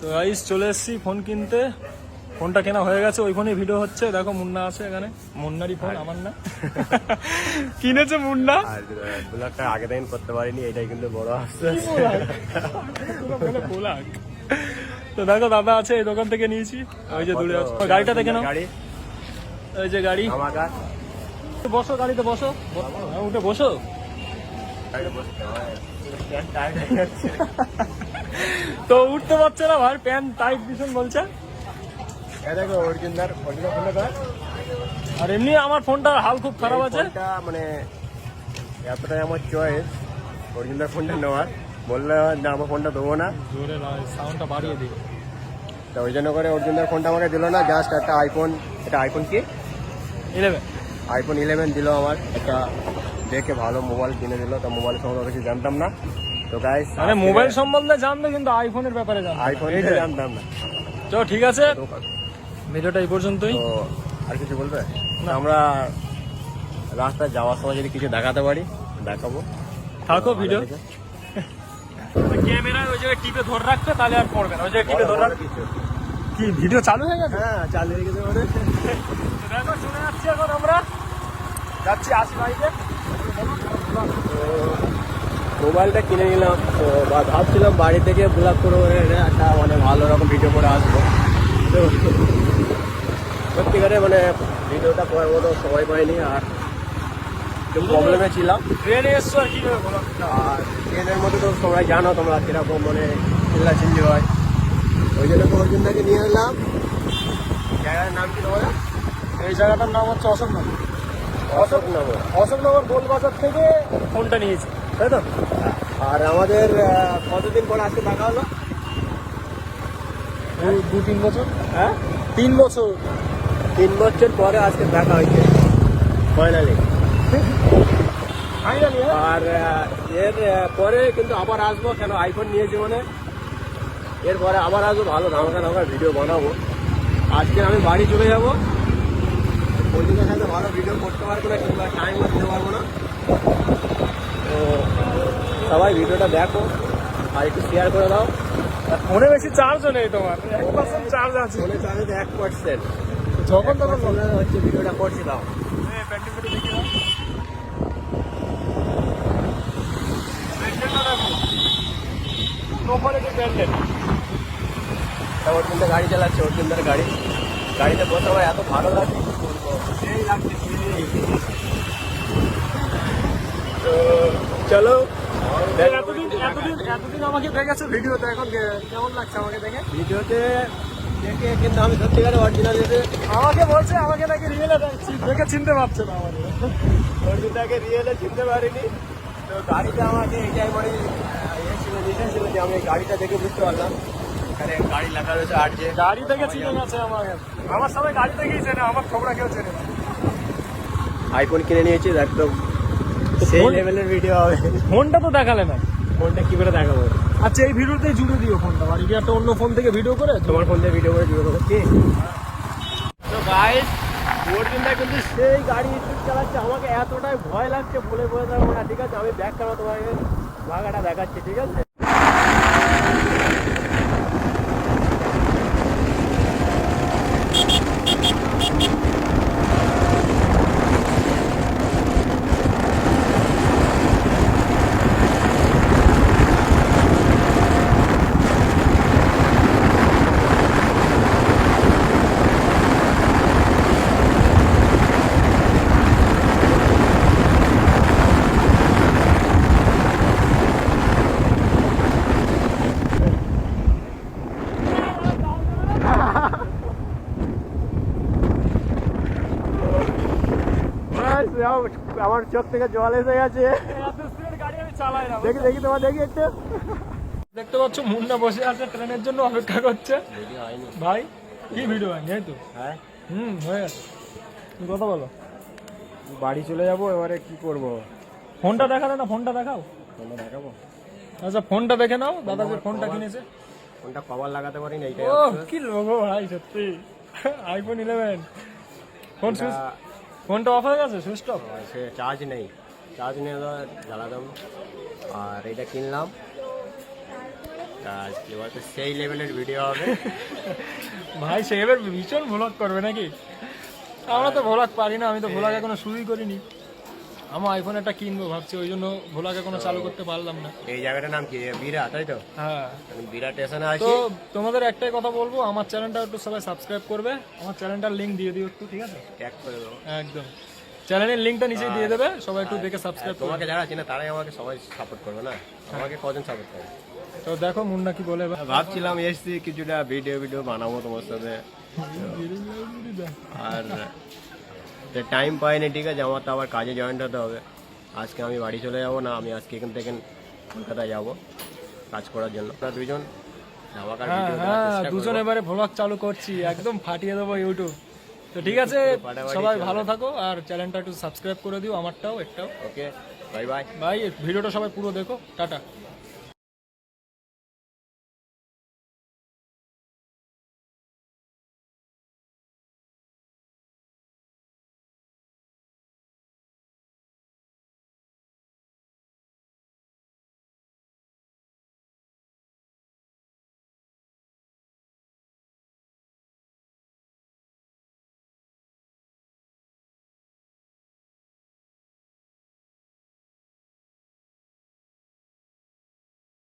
তো গাইস চলে এসেছি ফোন কিনতে। ফোনটা কেনা হয়ে গেছে ওই ফোনে ভিডিও হচ্ছে। দেখো মুন্না আছে এখানে। মুন্নারই ফোন আমার না। কিনেছে মুন্না? আর ব্লগটা আগে দিন করতে পারিনি এটাই কিন্তু বড় আসছে। তো দেখো দাদা আছে এই দোকান থেকে নিয়েছি। ওই যে দূরে আছে। গাড়িটা দেখে নাও। গাড়ি? ওই যে গাড়ি। বসো গাড়িতে বসো। হ্যাঁ, উঠে বসো। গাড়িতে বসতে তো উঠতে পারছে না ভাই প্যান টাইট ভীষণ বলছে। এই দেখো অরিজিনাল অরিজিনাল ফোনটা আর এমনি আমার ফোনটার হাল খুব খারাপ আছে। মানে এতটাই আমার চয়েস অরিজিনাল ফোনটা নেওয়ার। বললে না আমার ফোনটা দেবো না। জোরে সাউন্ডটা বাড়িয়ে দিই তো ওই জন্য করে অরিজিনাল ফোনটা আমাকে দিল না জাস্ট একটা আইফোন এটা আইফোন কি? ইলেভেন আইফোন ইলেভেন দিল আমার একটা দেখে ভালো মোবাইল কিনে দিল তো মোবাইল সম্বন্ধে কিছু জানতাম না। তো গাইস মানে মোবাইল সম্বন্ধে জানবে কিন্তু আইফোনের ব্যাপারে জানবে আইফোন জানতাম না। চলো ঠিক আছে? তো ভিডিওটা এই পর্যন্তই। আর কিছু বলবে? না। আমরা রাস্তায় যাওয়ার সময় যদি কিছু দেখাতে পারি দেখাবো। থাকো ভিডিও ক্যামেরায় ওই জায়গায় টিপে ধরে রাখতে তাহলে আর পড়বে না। ওই জায়গায় টিপে ধরে রাখতে। কি ভিডিও চালু হয়ে গেছে? হ্যাঁ চালিয়ে রেখেছে মানে দেখো চলে যাচ্ছি এখন আমরা। যাচ্ছি আসি বাড়িতে মোবাইলটা কিনে নিলাম তো ভাবছিলাম বাড়ি থেকে ব্লগ করে একটা মানে ভালো রকম ভিডিও করে আসব। তো সত্যিকারে মানে ভিডিওটা করার মতো সময় পাইনি আর একটু প্রবলেমে ছিলাম। ট্রেনে এসছো আর কি আর ট্রেনের মধ্যে তো সবাই জানো তোমরা কীরকম মানে চিল্লা চিল্লি হয়। ওই জন্য অর্জুনদাকে নিয়ে এলাম। জায়গার নাম কি তোমাদের এই জায়গাটার নাম হচ্ছে অশোকনগর। অশোকনগর। অশোকনগর গোলবাজার থেকে ফোনটা নিয়েছি। তাই তো? আর আমাদের কতদিন পর আজকে দেখা হলো? দু- তিন বছর। হ্যাঁ? তিন বছর। তিন বছর পরে আজকে দেখা হয়েছে। ফাইনালি ফাইনালি আর এর পরে কিন্তু আবার আসব কেন? আইফোন নিয়েছি মানে এরপরে আবার আসব ভালো ধামাকা ধামাকা ভিডিও বানাবো। আজকে আমি বাড়ি চলে যাব। বন্ধুদের সাথে ভালো ভিডিও করতে পারব না কিংবা টাইম দিতে পারব না। তো সবাই ভিডিওটা দেখো আর একটু শেয়ার করে দাও। ফোনে বেশি চার্জও নেই তোমার। এক পার্সেন্ট চার্জ আছে। ফোনে চার্জ এক পার্সেন্ট যখন তখন। হচ্ছে ভিডিওটা করছি দাও। এই প্যান্টি ফেটে দেখি দাও। ওর কিন্তু গাড়ি চালাচ্ছে ওর কিন্তু গাড়ি গাড়িতে বসে আমার এত ভালো বলব সেই লাগছে। তো চলো। এতদিন এতদিন এতদিন আমাকে দেখেছ ভিডিওতে এখন কেমন লাগছে আমাকে দেখে? ভিডিওতে দেখে কিন্তু আমি সত্যিকারে অরিজিনাল যেতে আমাকে বলছে আমাকে নাকি রিয়েলে দেখে চিনতে পারছে না আমাকে। রিয়েলে চিনতে পারিনি। তো গাড়িটা আমাকে এটাই মানে ইয়ে ছিল নির্দেশ ছিল যে আমি গাড়িটা দেখে বুঝতে পারলাম। এখানে গাড়ি লেখা রয়েছে আর যে গাড়ি থেকে চিনে গেছে আমাকে। আমার সবাই গাড়ি থেকেই চেনে আমার খবরা কেউ চেনে না। আইফোন কিনে নিয়েছি একদম সেই লেভেলের ভিডিও হবে। ফোনটা তো দেখালে না ফোনটা কি করে দেখাবো? আচ্ছা এই ভিডিওতেই জুড়ে দিও ফোনটা আর একটা অন্য ফোন থেকে ভিডিও করে তোমার ফোন দিয়ে ভিডিও করে জুড়ে দেবো কি তো গাইস কিন্তু সেই গাড়ি স্পিড চালাচ্ছে। আমাকে এতটাই ভয় লাগছে বলে বলে দেবো না। ঠিক আছে আমি ব্যাক করব তোমাকে। ভাগাটা দেখাচ্ছি ঠিক আছে? আমার- চোখ থেকে জল এসে গেছে। দেখি দেখি তোমার দেখি একটু। দেখতে পাচ্ছ মুন্না বসে আছে ট্রেনের জন্য অপেক্ষা করছে। ভাই কি ভিডিও হয়নি তো? হ্যাঁ? হুম হয়ে গেছে। কথা বলো। বাড়ি চলে যাব এবারে কি করব? ফোনটা দেখালে না ফোনটা দেখাও। ফোনটা দেখাবো? আচ্ছা ফোনটা দেখে নাও দাদা যে ফোনটা কিনেছে। ফোনটা কভার লাগাতে পারি না এইটাই ও কি লোগো ভাই সত্যি। আইফোন ইলেভেন ফোন সুইচ ফোনটা অফ হয়ে গেছে? Switch off? সে চার্জ নেই। চার্জ নেই তো জ্বালাতাম আর এটা কিনলাম। আজকে এবার সেই লেভেলের ভিডিও হবে। ভাই সে এবার ভীষণ ভ্লগ করবে নাকি? আমরা তো ভ্লগ পারি না আমি তো ভ্লগ এখনও শুরুই করিনি। আমার আইফোন একটা কিনবো ভাবছি ওই জন্য ভোলাকে কোনো চালু করতে পারলাম না। এই জায়গাটার নাম কি? বিরা তাই তো? হ্যাঁ। বিরা স্টেশনে তো তোমাদের একটাই কথা বলব আমার চ্যানেলটা একটু সবাই সাবস্ক্রাইব করবে আমার চ্যানেলটার লিঙ্ক দিয়ে দিও একটু ঠিক আছে? ট্যাগ করে দেবো। একদম। চ্যানেলের লিঙ্কটা নিচেই দিয়ে দেবে সবাই একটু দেখে সাবস্ক্রাইব তোমাকে যারা চিনে তারাই আমাকে সবাই সাপোর্ট করবে না? আমাকে কজন সাপোর্ট করবে? তো দেখো মুন্না কি বলে। ভাবছিলাম এসছি কিছুটা ভিডিও ভিডিও বানাবো তোমার সাথে। আর টাইম পাইনি ঠিক আছে? আমার তো আবার কাজে জয়েন্ট হতে হবে। আজকে আমি বাড়ি চলে যাব না আমি আজকে এখান থেকে কলকাতায় যাব কাজ করার জন্য। আমরা দুজন হ্যাঁ হ্যাঁ দুজন এবারে ভ্লগ চালু করছি একদম ফাটিয়ে দেবো ইউটিউব তো ঠিক আছে সবাই ভালো থাকো আর চ্যানেলটা একটু সাবস্ক্রাইব করে দিও আমারটাও একটাও। ওকে বাই বাই ভাই ভিডিওটা সবাই পুরো দেখো। টাটা।